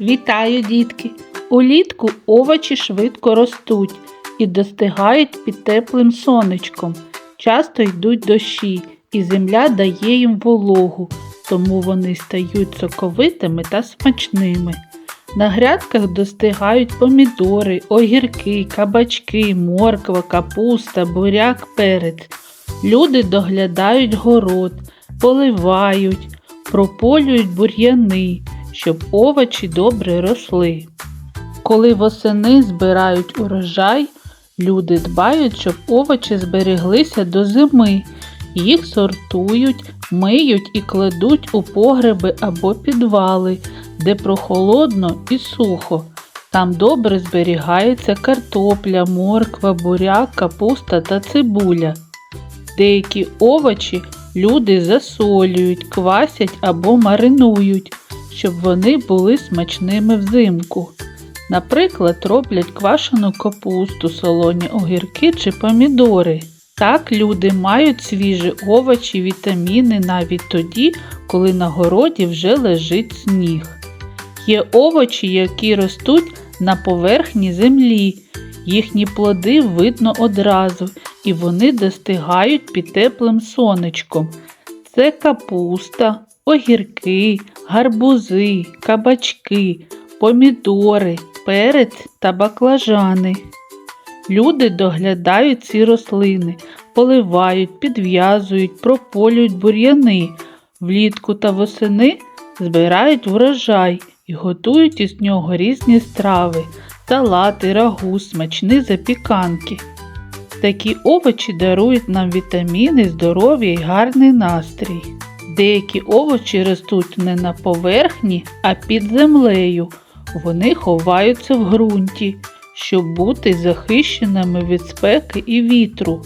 Вітаю, дітки! Улітку овочі швидко ростуть і достигають під теплим сонечком. Часто йдуть дощі, і земля дає їм вологу, тому вони стають соковитими та смачними. На грядках достигають помідори, огірки, кабачки, морква, капуста, буряк, перець. Люди доглядають город, поливають, прополюють бур'яни, щоб овочі добре росли. Коли восени збирають урожай, люди дбають, щоб овочі збереглися до зими. Їх сортують, миють і кладуть у погреби або підвали, де прохолодно і сухо. Там добре зберігається картопля, морква, буряк, капуста та цибуля. Деякі овочі люди засолюють, квасять або маринують, щоб вони були смачними взимку. Наприклад, роблять квашену капусту, солоні огірки чи помідори. Так люди мають свіжі овочі, вітаміни навіть тоді, коли на городі вже лежить сніг. Є овочі, які ростуть на поверхні землі. Їхні плоди видно одразу, і вони достигають під теплим сонечком. Це капуста, огірки, гарбузи, кабачки, помідори, перець та баклажани. Люди доглядають ці рослини, поливають, підв'язують, прополюють бур'яни. Влітку та восени збирають врожай і готують із нього різні страви, салати, рагу, смачні запіканки. Такі овочі дарують нам вітаміни, здоров'я і гарний настрій. Деякі овочі ростуть не на поверхні, а під землею. Вони ховаються в ґрунті, щоб бути захищеними від спеки і вітру.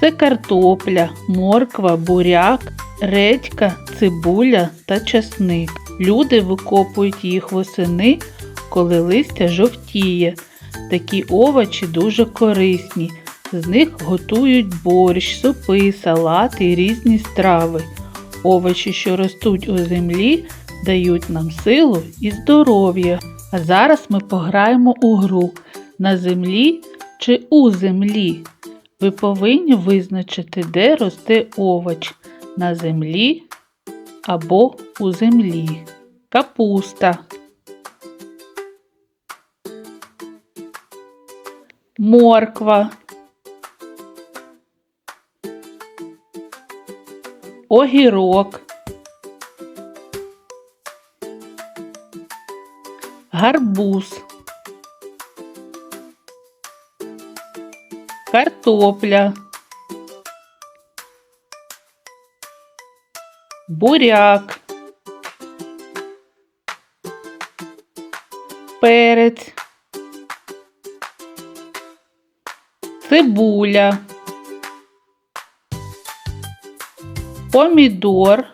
Це картопля, морква, буряк, редька, цибуля та часник. Люди викопують їх восени, коли листя жовтіє. Такі овочі дуже корисні. З них готують борщ, супи, салати і різні страви. Овочі, що ростуть у землі, дають нам силу і здоров'я. А зараз ми пограємо у гру на землі чи у землі. Ви повинні визначити, де росте овоч на землі або у землі. Капуста. Морква. Огірок. Гарбуз. Картопля. Буряк. Перець. Цибуля. Помідор.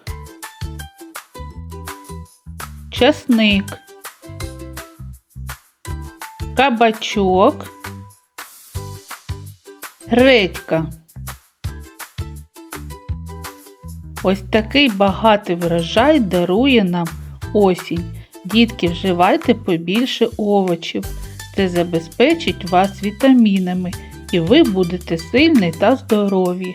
Часник. Кабачок. Редька. Ось такий багатий врожай дарує нам осінь. Дітки, вживайте побільше овочів. Це забезпечить вас вітамінами і ви будете сильні та здорові.